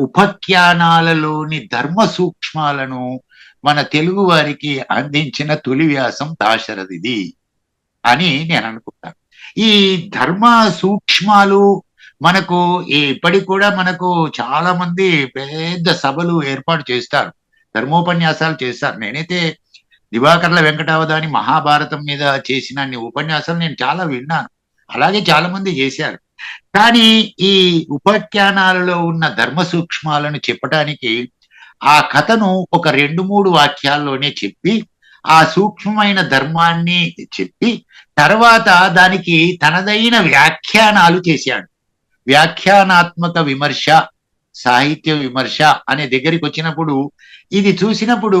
ఉపఖ్యానాలలోని ధర్మ సూక్ష్మాలను మన తెలుగు వారికి అందించిన తొలి వ్యాసం దాశరథిది అని నేను అనుకుంటాను ఈ ధర్మ సూక్ష్మాలు మనకు ఇప్పటికి కూడా మనకు చాలా మంది పెద్ద సభలు ఏర్పాటు చేస్తారు ధర్మోపన్యాసాలు చేస్తారు. నేనైతే దివాకర్ల వెంకటావధాని మహాభారతం మీద చేసిన అన్ని ఉపన్యాసాలు నేను చాలా విన్నాను. అలాగే చాలా మంది చేశారు. కానీ ఈ ఉపాఖ్యానాలలో ఉన్న ధర్మ సూక్ష్మాలను చెప్పటానికి ఆ కథను ఒక రెండు మూడు వాక్యాల్లోనే చెప్పి ఆ సూక్ష్మమైన ధర్మాన్ని చెప్పి తర్వాత దానికి తనదైన వ్యాఖ్యానాలు చేశాడు. వ్యాఖ్యానాత్మక విమర్శ సాహిత్య విమర్శ అనే దగ్గరికి వచ్చినప్పుడు ఇది చూసినప్పుడు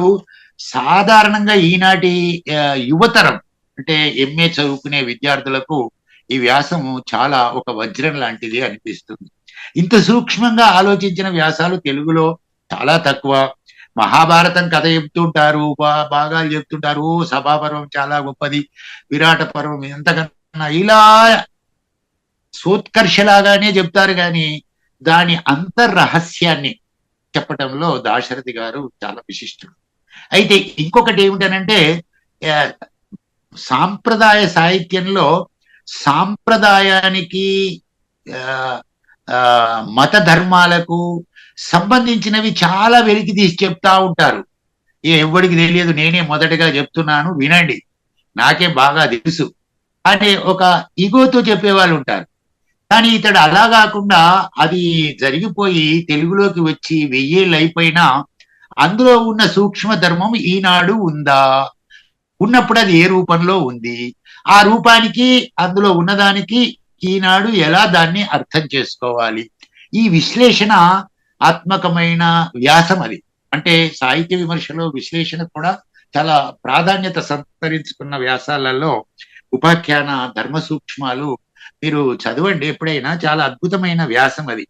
సాధారణంగా ఈనాటి యువతరం అంటే ఎంఏ చదువుకునే విద్యార్థులకు ఈ వ్యాసం చాలా ఒక వజ్రం లాంటిది అనిపిస్తుంది. ఇంత సూక్ష్మంగా ఆలోచించిన వ్యాసాలు తెలుగులో చాలా తక్కువ. మహాభారతం కథ చెప్తుంటారు భాగాలు చెప్తుంటారు సభాపర్వం చాలా గొప్పది విరాట పర్వం ఎంతకన్నా ఇలా సోత్కర్షలాగానే చెప్తారు కానీ దాని అంతర్రహస్యాన్ని చెప్పటంలో దాశరథి గారు చాలా విశిష్టుడు అయితే ఇంకొకటి ఏమిటనంటే సాంప్రదాయ సాహిత్యంలో సాంప్రదాయానికి ఆ, మత ధర్మాలకు సంబంధించినవి చాలా వెలికి తీసి చెప్తా ఉంటారు. ఏ ఎవ్వడికి తెలియదు. నేనే మొదటగా చెప్తున్నాను వినండి. నాకే బాగా తెలుసు అనే ఒక ఇగోతో చెప్పేవాళ్ళు ఉంటారు. కానీ ఇతడు అలా కాకుండా అది జరిగిపోయి తెలుగులోకి వచ్చి వెయ్యేళ్ళు అయిపోయినా అందులో ఉన్న సూక్ష్మ ధర్మం ఈనాడు ఉందా? ఉన్నప్పుడు అది ఏ రూపంలో ఉంది? ఆ రూపానికి అందులో ఉన్నదానికి ఈనాడు ఎలా దాన్ని అర్థం చేసుకోవాలి? ఈ విశ్లేషణ ఆత్మకమైన వ్యాసం అది. అంటే సాహిత్య విమర్శలో విశ్లేషణ కూడా చాలా ప్రాధాన్యత సంతరించుకున్న వ్యాసాలలో ఉపాఖ్యాన ధర్మ సూక్ష్మాలు మీరు చదవండి ఎప్పుడైనా. చాలా అద్భుతమైన వ్యాసం అది.